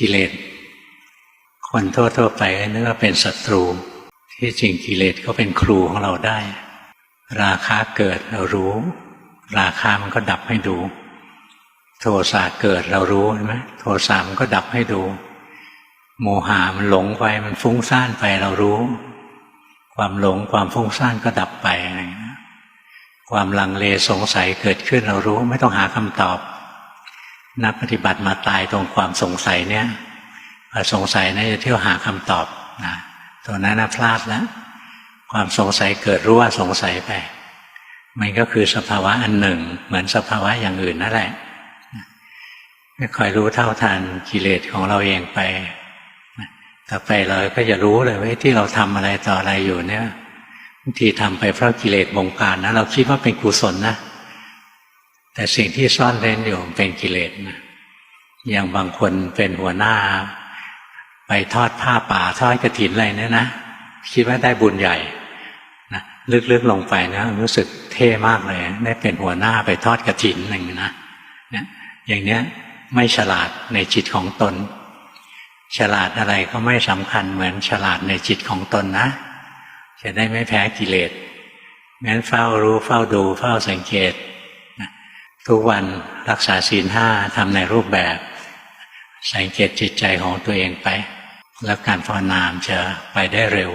กิเลสคนทั่วๆไปนึกว่าเป็นศัตรู ที่จริงกิเลสก็เป็นครูของเราได้ ราคาเกิดเรารู้ ราคามันก็ดับให้ดู โทสะเกิดเรารู้ใช่ไหมโทสะมันก็ดับให้ดู โมหะมันหลงไปมันฟุ้งซ่านไปเรารู้ ความหลงความฟุ้งซ่านก็ดับไปอะไรความลังเลสงสัยเกิดขึ้นเรารู้ ไม่ต้องหาคำตอบ นักปฏิบัติมาตายตรงความสงสัยเนี่ยสงสัยนะจะเที่ยวหาคำตอบนะตัวนั้นนะพลาดแล้วความสงสัยเกิดรู้ว่าสงสัยไป มันก็คือสภาวะอันหนึ่ง เหมือนสภาวะอย่างอื่นนั่นแหละไม่คอยรู้เท่าทันกิเลสของเราเองไปต่อไปเราก็จะรู้เลยว่าที่เราทำอะไรต่ออะไรอยู่เนี่ยบางทีทำไปเพราะกิเลสบงการนะเราคิดว่าเป็นกุศลนะ แต่สิ่งที่ซ่อนเร้นอยู่เป็นกิเลสนะอย่างบางคนเป็นหัวหน้า ไปทอดผ้าป่าทอดกระถินอะไรเนี่ยนะคิดว่าได้บุญใหญ่นะลึกๆลงไปนะรู้สึกเท่มากเลย ได้เป็นหัวหน้าไปทอดกระถินหนึ่งนะเนี่ยอย่างเนี้ยไม่ฉลาดในจิตของตน ฉลาดอะไรก็ไม่สำคัญเหมือนฉลาดในจิตของตนนะ จะได้ไม่แพ้กิเลสงั้นเฝ้ารู้เฝ้าดูเฝ้าสังเกต ทุกวันรักษาศีลห้าทำในรูปแบบ สังเกตจิตใจของตัวเองไป แล้วการภาวนามจะไปได้เร็ว